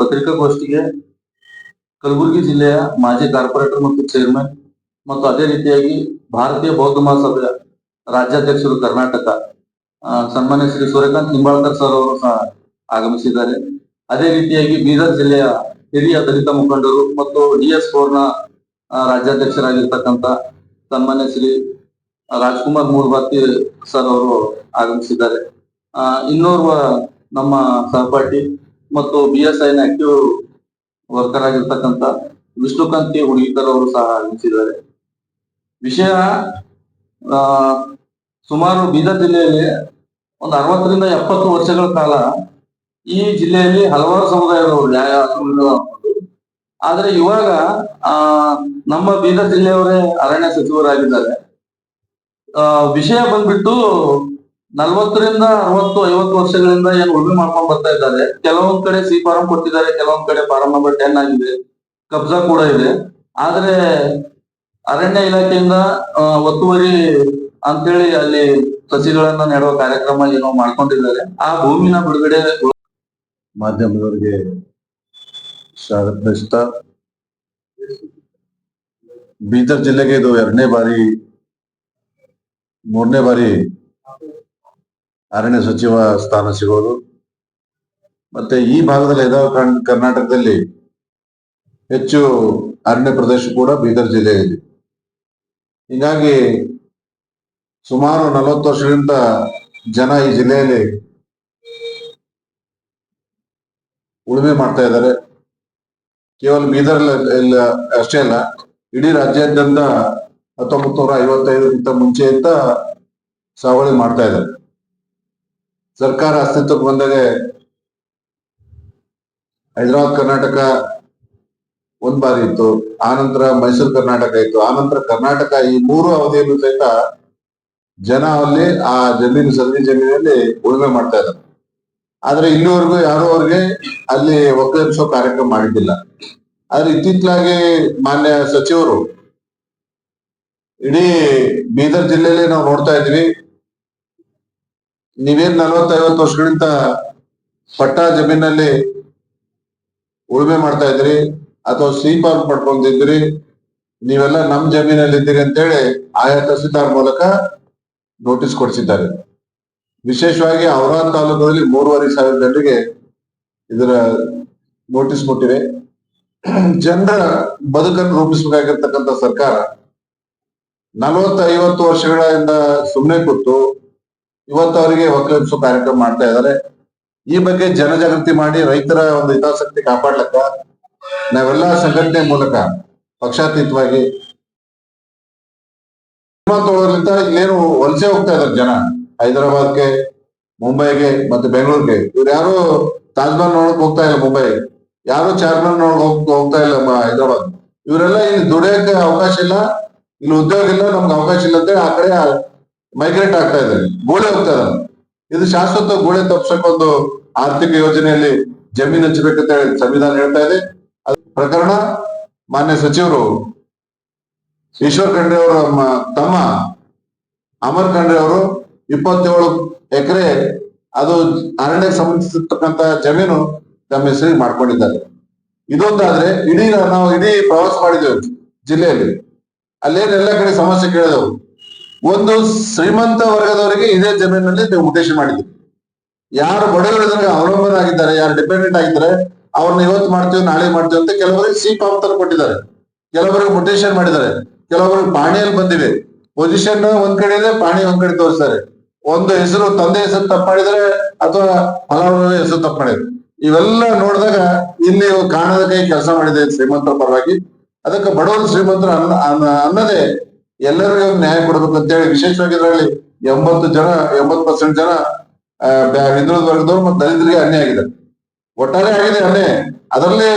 ಪತ್ರಿಕಾಗೋಷ್ಠಿಗೆ ಕಲಬುರಗಿ ಜಿಲ್ಲೆಯ ಮಾಜಿ ಕಾರ್ಪೊರೇಟರ್ ಮತ್ತು ಚೇರ್ಮನ್ ಮತ್ತು ಅದೇ ರೀತಿಯಾಗಿ ಭಾರತೀಯ ಬೌದ್ಧ ಮಹಾಸಭೆಯ ರಾಜ್ಯಾಧ್ಯಕ್ಷರು ಕರ್ನಾಟಕ ಸನ್ಮಾನ್ಯ ಶ್ರೀ ಸೂರ್ಯಕಾಂತ್ ನಿಂಬಾಳ್ಕರ್ ಸರ್ ಅವರು ಆಗಮಿಸಿದ್ದಾರೆ. ಅದೇ ರೀತಿಯಾಗಿ ಬೀದರ್ ಜಿಲ್ಲೆಯ ಹಿರಿಯ ದಲಿತ ಮುಖಂಡರು ಮತ್ತು ಡಿ ಎಸ್ ಫೋರ್ನ ರಾಜ್ಯಾಧ್ಯಕ್ಷರಾಗಿರ್ತಕ್ಕಂಥ ಸನ್ಮಾನ್ಯ ಶ್ರೀ ರಾಜ್ಕುಮಾರ್ ಮೂರ್ಬಾತಿ ಸರ್ ಅವರು ಆಗಮಿಸಿದ್ದಾರೆ. ಇನ್ನೋರ್ವ ನಮ್ಮ ಸಹಪಾಠಿ ಮತ್ತು ಬಿ ಎಸ್ ಐನ ಆಕ್ಟಿವ್ ವರ್ಕರ್ ಆಗಿರ್ತಕ್ಕಂಥ ವಿಷ್ಣುಕಾಂತಿ ಹುಡುಗಿತರ್ ಅವರು ಸಹ ಆಗಮಿಸಿದ್ದಾರೆ ವಿಷಯ ಸುಮಾರು ಬೀದರ್ ಜಿಲ್ಲೆಯಲ್ಲಿ ಒಂದು ಅರವತ್ತರಿಂದ ಎಪ್ಪತ್ತು ವರ್ಷಗಳ ಕಾಲ ಈ ಜಿಲ್ಲೆಯಲ್ಲಿ ಹಲವಾರು ಸಮುದಾಯದವರು ನ್ಯಾಯ ಆದ್ರೆ ಇವಾಗ, ಆ, ನಮ್ಮ ಬೀದರ್ ಜಿಲ್ಲೆಯವರೇ ಅರಣ್ಯ ಸಚಿವರಾಗಿದ್ದಾರೆ. ವಿಷಯ ಬಂದ್ಬಿಟ್ಟು ನಲ್ವತ್ತರಿಂದ ಅರವತ್ತು, ಐವತ್ತು ವರ್ಷಗಳಿಂದ ಏನ್ ಉಳುಮೆ ಮಾಡ್ಕೊಂಡ್ ಬರ್ತಾ ಇದ್ದಾರೆ. ಕೆಲವೊಂದ್ ಕಡೆ ಸಿ ಫಾರಂ ಕೊಟ್ಟಿದ್ದಾರೆ, ಕೆಲವೊಂದ್ ಕಡೆ ಫಾರಂ ನಂಬರ್ ಟೆನ್ ಆಗಿದೆ, ಕಬ್ಜಾ ಕೂಡ ಇದೆ. ಆದ್ರೆ ಅರಣ್ಯ ಇಲಾಖೆಯಿಂದ ಒತ್ತುವರಿ ಅಂತೇಳಿ ಅಲ್ಲಿ ಸಸಿಗಳನ್ನ ನೆಡುವ ಕಾರ್ಯಕ್ರಮ ಏನೋ ಮಾಡ್ಕೊಂಡಿದ್ದಾರೆ. ಆ ಭೂಮಿನ ಬಿಡುಗಡೆ ಮಾಧ್ಯಮದವರಿಗೆ ಸ್ವಾಗತ ಬೀದರ್ ಜಿಲ್ಲೆಗೆ ಇದು ಎರಡನೇ ಬಾರಿ, ಮೂರನೇ ಬಾರಿ ಅರಣ್ಯ ಸಚಿವ ಸ್ಥಾನ ಸಿಗೋದು. ಮತ್ತೆ ಈ ಭಾಗದಲ್ಲಿ ಯಾವ ಕರ್ನ್- ಕರ್ನಾಟಕದಲ್ಲಿ ಹೆಚ್ಚು ಅರಣ್ಯ ಪ್ರದೇಶ ಕೂಡ ಬೀದರ್ ಜಿಲ್ಲೆಯಲ್ಲಿ. ಹೀಗಾಗಿ ಸುಮಾರು ನಲವತ್ತು ವರ್ಷಗಳಿಂದ ಜನ ಈ ಜಿಲ್ಲೆಯಲ್ಲಿ ಉಳುಮೆ ಮಾಡ್ತಾ ಇದ್ದಾರೆ. ಕೇವಲ ಬೀದರ್ ಇಲ್ಲ ಅಷ್ಟೇ ಅಲ್ಲ, ಇಡೀ ರಾಜ್ಯಾದ್ಯಂತ ಹತ್ತೊಂಬತ್ತು ನೂರ ಐವತ್ತೈದಕ್ಕಿಂತ ಮುಂಚೆಯಿಂದ ಸಾವಳಿ ಮಾಡ್ತಾ ಇದ್ದಾರೆ. ಸರ್ಕಾರ ಅಸ್ತಿತ್ವಕ್ಕೆ ಬಂದಾಗ ಹೈದರಾಬಾದ್, ಕರ್ನಾಟಕ ಒಂದ್ ಬಾರಿ ಇತ್ತು. ಆನಂತರ ಮೈಸೂರು, ಕರ್ನಾಟಕ ಇತ್ತು. ಆನಂತರ ಕರ್ನಾಟಕ ಈ ಮೂರು ಅವಧಿಯಲ್ಲೂ ಸಹಿತ ಜನ ಅಲ್ಲಿ ಆ ಜಮೀನು ಸದರಿ ಜಮೀನಲ್ಲಿ ಉಳುಮೆ ಮಾಡ್ತಾ ಇದ್ದಾರೆ. ಆದ್ರೆ ಇಲ್ಲಿವರೆಗೂ ಯಾರು ಅವ್ರಿಗೆ ಅಲ್ಲಿ ಒಕ್ಕಲಿಸೋ ಕಾರ್ಯಕ್ರಮ ಮಾಡಿದ್ದಿಲ್ಲ. ಆದ್ರೆ ಇತ್ತಿತ್ತಲಾಗಿ ಮಾನ್ಯ ಸಚಿವರು ಇಡೀ ಬೀದರ್ ಜಿಲ್ಲೆಯಲ್ಲಿ ನಾವು ನೋಡ್ತಾ ಇದ್ವಿ ನೀವೇನ್ ನಲವತ್ತೈವತ್ತು ವರ್ಷಗಳಿಂದ ಪಟ್ಟ ಜಮೀನಲ್ಲಿ ಉಳುಮೆ ಮಾಡ್ತಾ ಇದ್ರಿ ಅಥವಾ ಸಿ ಪಡ್ಕೊಂಡಿದ್ರಿ ನೀವೆಲ್ಲ ನಮ್ ಜಮೀನಲ್ಲಿ ಇದ್ದೀರಿ ಅಂತೇಳಿ ಆಯಾ ತಹಸೀಲ್ದಾರ್ ಮೂಲಕ ನೋಟಿಸ್ ಕೊಡಿಸಿದ್ದಾರೆ. ವಿಶೇಷವಾಗಿ ಔರಾದ್ ತಾಲೂಕಿನಲ್ಲಿ ಮೂರುವರೆ ಸಾವಿರ ಜನರಿಗೆ ಇದರ ನೋಟಿಸ್ ಕೊಟ್ಟಿವೆ. ಜನರ ಬದುಕನ್ನು ರೂಪಿಸಬೇಕಾಗಿರ್ತಕ್ಕಂಥ ಸರ್ಕಾರ ನಲವತ್ತು ಐವತ್ತು ವರ್ಷಗಳಿಂದ ಸುಮ್ಮನೆ ಕೂತು ಇವತ್ತು ಅವರಿಗೆ ಒಕ್ಕಲೆಬ್ಸು ಕಾರ್ಯಕ್ರಮ ಮಾಡ್ತಾ ಇದ್ದಾರೆ. ಈ ಬಗ್ಗೆ ಜನಜಾಗೃತಿ ಮಾಡಿ ರೈತರ ಒಂದು ಹಿತಾಸಕ್ತಿ ಕಾಪಾಡ್ಲಕ್ಕ ನಾವೆಲ್ಲ ಸಂಘಟನೆ ಮೂಲಕ ಪಕ್ಷಾತೀತವಾಗಿ ತೊಳೋದ್ರಿಂದ ಇಲ್ಲೇನು ವಲಸೆ ಹೋಗ್ತಾ ಇದಾರೆ ಜನ. ಹೈದರಾಬಾದ್ಗೆ, ಮುಂಬೈಗೆ ಮತ್ತೆ ಬೆಂಗಳೂರಿಗೆ. ಇವ್ರು ಯಾರು ತಾಜ್ ಮಹಲ್ ನೋಡಕ್ ಹೋಗ್ತಾ ಇಲ್ಲ ಮುಂಬೈ. ಯಾರು ಚಾರ್ಮನ್ ನೋಡಕ್ ಹೋಗ್- ಹೋಗ್ತಾ ಇಲ್ಲ ಹೈದರಾಬಾದ್. ಇವರೆಲ್ಲ ಇಲ್ಲಿ ದುಡಿಯಕ್ಕೆ ಅವಕಾಶ ಇಲ್ಲ. ಇಲ್ಲಿ ಉದ್ಯೋಗ ಇಲ್ಲ, ನಮ್ಗೆ ಅವಕಾಶ ಇಲ್ಲ ಅಂತ ಆ ಕಡೆ ಮೈಗ್ರೇಟ್ ಆಗ್ತಾ ಇದ್ದಾರೆ ಗೋಳೆ ಹೋಗ್ತಾ ಇದ್ದಾರೆ ಇದು ಶಾಶ್ವತ ಗೋಳೆ ತಪ್ಸಕ್ ಒಂದು ಆರ್ಥಿಕ ಯೋಜನೆಯಲ್ಲಿ ಜಮೀನು ಹಂಚಬೇಕಂತ ಹೇಳಿ ಸಂವಿಧಾನ ಹೇಳ್ತಾ ಇದೆ. ಪ್ರಕರಣ ಮಾನ್ಯ ಸಚಿವರು ಈಶ್ವರ್ ಖಂಡ್ರೆ ಅವರ ತಮ್ಮ ಅಮರ್ ಖಂಡ್ರೆ ಅವರು ಇಪ್ಪತ್ತೇಳು ಎಕರೆ ಅದು ಅರಣ್ಯಕ್ಕೆ ಸಂಬಂಧಿಸಿರ್ತಕ್ಕಂತ ಜಮೀನು ತಮ್ಮ ಹೆಸರಿಗೆ ಮಾಡ್ಕೊಂಡಿದ್ದಾರೆ. ಇದೊಂದಾದ್ರೆ ಇಡೀ ನಾವು ಇಡೀ ಪ್ರವಾಸ ಮಾಡಿದ್ದೇವೆ ಜಿಲ್ಲೆಯಲ್ಲಿ. ಅಲ್ಲೇನ್ ಎಲ್ಲ ಕಡೆ ಸಮಸ್ಯೆ ಕೇಳಿದೆವು. ಒಂದು ಶ್ರೀಮಂತ ವರ್ಗದವರಿಗೆ ಇದೇ ಜಮೀನಲ್ಲಿ ನೀವು ಉದ್ದೇಶ ಮಾಡಿದ್ವಿ ಯಾರು ಬಡವರು ಅವಲಂಬನ ಆಗಿದ್ದಾರೆ, ಯಾರು ಡಿಪೆಂಡೆಂಟ್ ಆಗಿದ್ದಾರೆ ಅವ್ರನ್ನ ಇವತ್ತು ಮಾಡ್ತೀವಿ, ನಾಳೆ ಮಾಡ್ತೀವಿ ಅಂತ ಕೆಲವರಿಗೆ ಸಿ ಪಾಪ್ ತರ ಕೊಟ್ಟಿದ್ದಾರೆ. ಕೆಲವರಿಗೆ ಮೊಟೇಶನ್ ಮಾಡಿದ್ದಾರೆ. ಕೆಲವರಿಗೆ ಪಾಣಿಯಲ್ಲಿ ಬಂದಿವೆ. ಪೊಸಿಷನ್ ಒಂದ್ ಕಡೆ ಇದೆ, ಪಾಣಿ ಒಂದ್ ಕಡೆ ತೋರಿಸ್ತಾರೆ. ಒಂದು ಹೆಸರು, ತಂದೆ ಹೆಸರು ತಪ್ಪು ಮಾಡಿದ್ರೆ ಅಥವಾ ಫಲಾನುಭವಿ ಹೆಸರು ತಪ್ಪು ಮಾಡಿದ್ರು. ಇವೆಲ್ಲ ನೋಡಿದಾಗ ಇಲ್ಲಿ ಕಾಣದ ಕೈ ಕೆಲಸ ಮಾಡಿದೆ ಶ್ರೀಮಂತರ ಪರವಾಗಿ. ಅದಕ್ಕೆ ಬಡವರು ಶ್ರೀಮಂತರು ಅನ್ನ- ಅನ್ನದೇ ಎಲ್ಲರಿಗೂ ನ್ಯಾಯ ಕೊಡ್ಬೇಕು ಅಂತೇಳಿ ವಿಶೇಷವಾಗಿ ಇದರಲ್ಲಿ ಎಂಬತ್ತು ಜನ, ಎಂಬತ್ತು ಪರ್ಸೆಂಟ್ ಜನ ಹಿಂದುಳಿದ ವರ್ಗದವರು ಮತ್ತು ದಲಿತರಿಗೆ ಅನ್ಯಾಯ ಆಗಿದೆ. ಒಟ್ಟಾರೆ ಆಗಿದೆ ಅನ್ಯಾಯ. ಅದರಲ್ಲಿ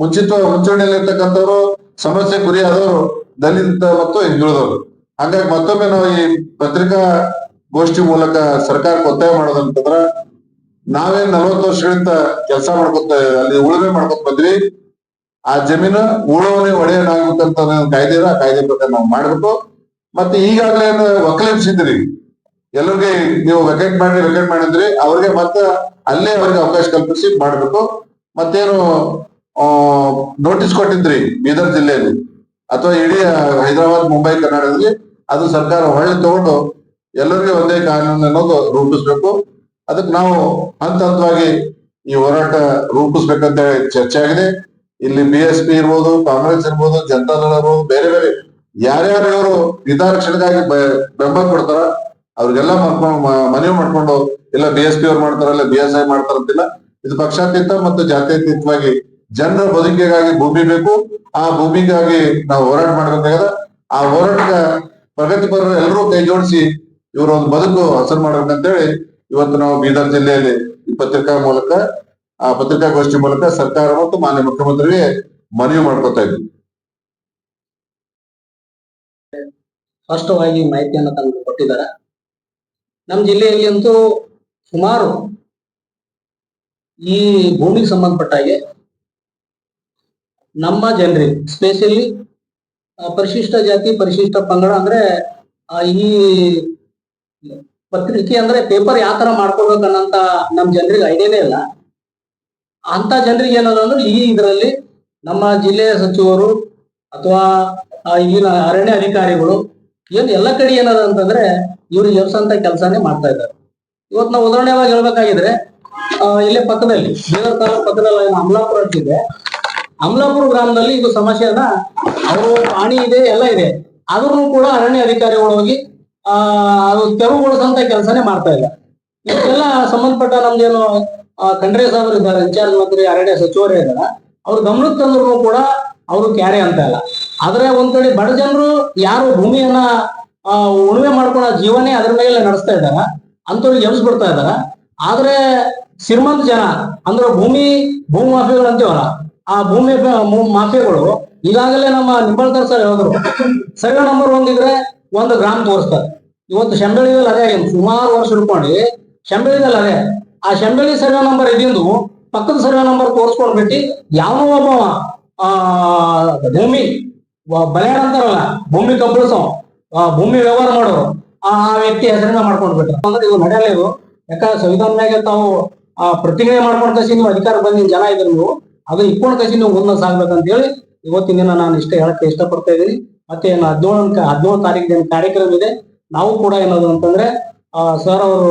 ಮುಂಚಿತ ಮುಂಚೂಣಿಯಲ್ಲಿ ಇರ್ತಕ್ಕಂಥವ್ರು, ಸಮಸ್ಯೆ ಗುರಿಯಾದವರು ದಲಿತ ಮತ್ತು ಹಿಂದುಳಿದವರು. ಹಾಗಾಗಿ ಮತ್ತೊಮ್ಮೆ ನಾವು ಈ ಪತ್ರಿಕಾ ಗೋಷ್ಠಿ ಮೂಲಕ ಸರ್ಕಾರಕ್ಕೆ ಒತ್ತಾಯ ಮಾಡೋದಂತಂದ್ರ ನಾವೇನ್ ನಲವತ್ತು ವರ್ಷಗಳಿಂದ ಕೆಲಸ ಮಾಡ್ಕೊತ, ಅಲ್ಲಿ ಉಳುಮೆ ಮಾಡ್ಕೊತ ಬಂದ್ವಿ. ಆ ಜಮೀನು ಉಳುವನೆ ಒಡೆಯನಾಗುತ್ತಂತ ಕಾಯ್ದೆ ಆ ಕಾಯ್ದೆ ಪ್ರಕಾರ ನಾವು ಮಾಡ್ಬೇಕು. ಮತ್ತೆ ಈಗಾಗಲೇ ಏನು ಇದ್ರಿ ಎಲ್ಲರಿಗೆ ನೀವು ವೆಕೆಟ್ ಮಾಡಿ ವೆಕೆಟ್ ಮಾಡಿದ್ರಿ ಅವ್ರಿಗೆ ಮತ್ತೆ ಅಲ್ಲೇ ಅವ್ರಿಗೆ ಅವಕಾಶ ಕಲ್ಪಿಸಿ ಮಾಡ್ಬೇಕು. ಮತ್ತೇನು ನೋಟಿಸ್ ಕೊಟ್ಟಿದ್ರಿ ಬೀದರ್ ಜಿಲ್ಲೆಯಲ್ಲಿ. ಅಥವಾ ಇಡೀ ಹೈದರಾಬಾದ್, ಮುಂಬೈ, ಕರ್ನಾಟಕದಲ್ಲಿ ಅದು ಸರ್ಕಾರ ಹೊಳೆ ತಗೊಂಡು ಎಲ್ಲರಿಗೂ ಒಂದೇ ಕಾನೂನು ಅನ್ನೋದು ರೂಪಿಸ್ಬೇಕು. ಅದಕ್ಕೆ ನಾವು ಹಂತ ಹಂತವಾಗಿ ಈ ಹೋರಾಟ ರೂಪಿಸ್ಬೇಕಂತ ಚರ್ಚೆ ಆಗಿದೆ. ಇಲ್ಲಿ ಬಿ ಎಸ್ ಪಿ ಇರ್ಬೋದು, ಕಾಂಗ್ರೆಸ್ ಇರ್ಬೋದು, ಜನತಾದಳ ಇರ್ಬೋದು, ಬೇರೆ ಬೇರೆ. ಯಾರ್ಯಾರು ಇವರು ಹಿತರಕ್ಷಣೆಗಾಗಿ ಬೆ- ಬೆಂಬಲ ಕೊಡ್ತಾರ ಅವ್ರಿಗೆಲ್ಲ ಮನವಿ ಮಾಡ್ಕೊಂಡು ಇಲ್ಲ ಬಿ ಎಸ್ ಪಿ ಅವ್ರು ಮಾಡ್ತಾರ ಇಲ್ಲ ಬಿ ಎಸ್ ಐ ಮಾಡ್ತಾರಂತಿಲ್ಲ ಇದು ಪಕ್ಷಾತೀತ ಮತ್ತು ಜಾತ್ಯತೀತವಾಗಿ ಜನರ ಬದುಕಿಗಾಗಿ ಭೂಮಿ ಬೇಕು. ಆ ಭೂಮಿಗಾಗಿ ನಾವು ಹೋರಾಟ ಮಾಡ್ಬೇಕಾಗದ. ಆ ಹೋರಾಟದ ಪ್ರಗತಿಪರರು ಎಲ್ಲರೂ ಕೈ ಜೋಡಿಸಿ ಇವರ ಒಂದು ಬದುಕು ಹಸರು ಮಾಡ್ಬೇಕಂತೇಳಿ ಇವತ್ತು ನಾವು ಬೀದರ್ ಜಿಲ್ಲೆಯಲ್ಲಿ ಈ ಪತ್ರಿಕಾ ಮೂಲಕ ಆ ಪತ್ರಿಕಾಗೋಷ್ಠಿ ಮೂಲಕ ಸರ್ಕಾರ ಮತ್ತು ಮಾನ್ಯ ಮುಖ್ಯಮಂತ್ರಿಗೆ ಮನವಿ ಮಾಡ್ಕೊತಾ ಇದ್ವಿ. ಸ್ಪಷ್ಟವಾಗಿ ಮಾಹಿತಿಯನ್ನು ತಂದು ಕೊಟ್ಟಿದ್ದಾರೆ. ನಮ್ಮ ಜಿಲ್ಲೆಯಲ್ಲಿ ಅಂತೂ ಸುಮಾರು ಈ ಭೂಮಿಗೆ ಸಂಬಂಧಪಟ್ಟ ಹಾಗೆ ನಮ್ಮ ಜನರಿಗೆ ಸ್ಪೆಷಲಿ ಪರಿಶಿಷ್ಟ ಜಾತಿ, ಪರಿಶಿಷ್ಟ ಪಂಗಡ ಅಂದ್ರೆ ಈ ಪತ್ರಿಕೆ ಅಂದ್ರೆ ಪೇಪರ್ ಯಾವ ತರ ಮಾಡ್ಕೊಳ್ಬೇಕನ್ನಂತ ನಮ್ಮ ಜನರಿಗೆ ಐಡಿಯಾನೇ ಇಲ್ಲ. ಅಂತ ಜನರಿಗೆ ಏನದ ಅಂದ್ರೆ ಈ ಇದರಲ್ಲಿ ನಮ್ಮ ಜಿಲ್ಲೆಯ ಸಚಿವರು ಅಥವಾ ಈಗಿನ ಅರಣ್ಯ ಅಧಿಕಾರಿಗಳು ಏನ್ ಎಲ್ಲ ಕಡೆ ಏನದ ಅಂತಂದ್ರೆ ಇವ್ರು ಎಬ್ಸಂತ ಕೆಲಸನೇ ಮಾಡ್ತಾ ಇದ್ದಾರೆ. ಇವತ್ತು ನಾವು ಉದಾಹರಣೆವಾಗಿ ಹೇಳ್ಬೇಕಾಗಿದ್ರೆ ಇಲ್ಲೇ ಪಕ್ಕದಲ್ಲಿ ಬೀದರ್ ತಾಲೂಕು ಪಕ್ಕದಲ್ಲಿ ಏನು ಅಮಲಾಪುರ ಅಂತಿದೆ ಅಮಲಾಪುರ ಗ್ರಾಮದಲ್ಲಿ ಇದು ಸಮಸ್ಯೆ ಅವರು ಪಾಣಿ ಇದೆ, ಎಲ್ಲ ಇದೆ. ಆದ್ರೂ ಕೂಡ ಅರಣ್ಯ ಅಧಿಕಾರಿಗಳು ಹೋಗಿ, ಆ, ಅದು ತೆರವುಗೊಳಿಸಂತ ಕೆಲಸನೇ ಮಾಡ್ತಾ ಇಲ್ಲ. ಇದಕ್ಕೆಲ್ಲ ಸಂಬಂಧಪಟ್ಟ ನಮ್ದೇನು ಖಂಡ್ರೆ ಸಾಹೇಬರು ಇದ್ದಾರೆ, ಇನ್ಚಾರ್ಜ್ ಮಂತ್ರಿ ಅರಣ್ಯ ಸಚಿವರೇ ಇದ್ದಾರೆ. ಅವ್ರು ಗಮನಕ್ಕೆ ತಂದ್ರು ಕೂಡ ಅವರು ಕ್ಯಾರೆ ಅಂತ ಇಲ್ಲ ಆದ್ರೆ ಒಂದ್ ಕಡೆ ಬಡ ಜನರು ಯಾರು ಭೂಮಿಯನ್ನ ಉಳುಮೆ ಮಾಡ್ಕೊಳ್ಳೋ ಜೀವನೇ ಅದ್ರ ಮೇಲೆ ನಡೆಸ್ತಾ ಇದಾರ ಅಂತವ್ರಿಗೆ ಎಬ್ಸ್ಬಿಡ್ತಾ ಇದಾರ ಆದ್ರೆ ಶ್ರೀಮಂತ ಜನ, ಅಂದ್ರೆ ಭೂಮಿ, ಭೂ ಮಾಫಿಯಾಗಳು ಅಂತೀವಲ್ಲ, ಆ ಭೂಮಿ ಮಾಫಿಯಾಗಳು ಈಗಾಗಲೇ ನಮ್ಮ ನಿಂಬಳ್ಕರ್ ಸರ್ ಹೇಳಿದ್ರು. ಸರ್ವೆ ನಂಬರ್ ಒಂದಿದ್ರೆ ಒಂದು ಗ್ರಾಮ ತೋರಿಸ್ತಾರೆ. ಇವತ್ತು ಶಂಬಳಿದಲ್ಲಿ ಅದೇ ಸುಮಾರು ವರ್ಷ ಹಿಡ್ಕೊಂಡು ಶಂಬಳಿದಲ್ಲಿ ಅದೇ. ಆ ಶಂಬಳಿ ಸರ್ವೆ ನಂಬರ್ ಇದಿಂದು ಪಕ್ಕದ ಸರ್ವೆ ನಂಬರ್ ತೋರಿಸ್ಕೊಂಡ್ಬಿಟ್ಟು ಯಾವ ಒಬ್ಬ ಭೂಮಿ ಬಲಿಯಾಡ ಅಂತಾರಲ್ಲ, ಭೂಮಿ ಆ, ಭೂಮಿ ವ್ಯವಹಾರ ಮಾಡೋರು, ಆ ವ್ಯಕ್ತಿ ಹೆಸರನ್ನ ಮಾಡ್ಕೊಂಡ್ಬಿಟ್ರು ಅಂದ್ರೆ ಇದು ನಡೆಯಲ್ಲ ಇದು ಯಾಕಂದ್ರೆ ಮ್ಯಾಗೆ ತಾವು, ಆ ಪ್ರತಿಜ್ಞೆ ಮಾಡ್ಕೊಂಡ್ ಕಸಿ ನೀವು ಅಧಿಕಾರ ಬಂದಿನ ಜನ ಇದ್ರು ನೀವು ಅದು ಇಟ್ಕೊಂಡ್ ಕಸಿ ನೀವು ಮುಂದೆ ಸಾಗ್ಬೇಕಂತ ಹೇಳಿ ಇವತ್ತಿನ ದಿನ ನಾನು ಇಷ್ಟ ಹೇಳಕ್ಕೆ ಇಷ್ಟಪಡ್ತಾ ಇದ್ದೀನಿ. ಮತ್ತೆ ಏನು ಹದಿನೇಳು ಹದಿನೇಳು ತಾರೀಕಿನ ಕಾರ್ಯಕ್ರಮ ಇದೆ. ನಾವು ಕೂಡ ಏನದು ಅಂತಂದ್ರೆ ಸರ್ ಅವರು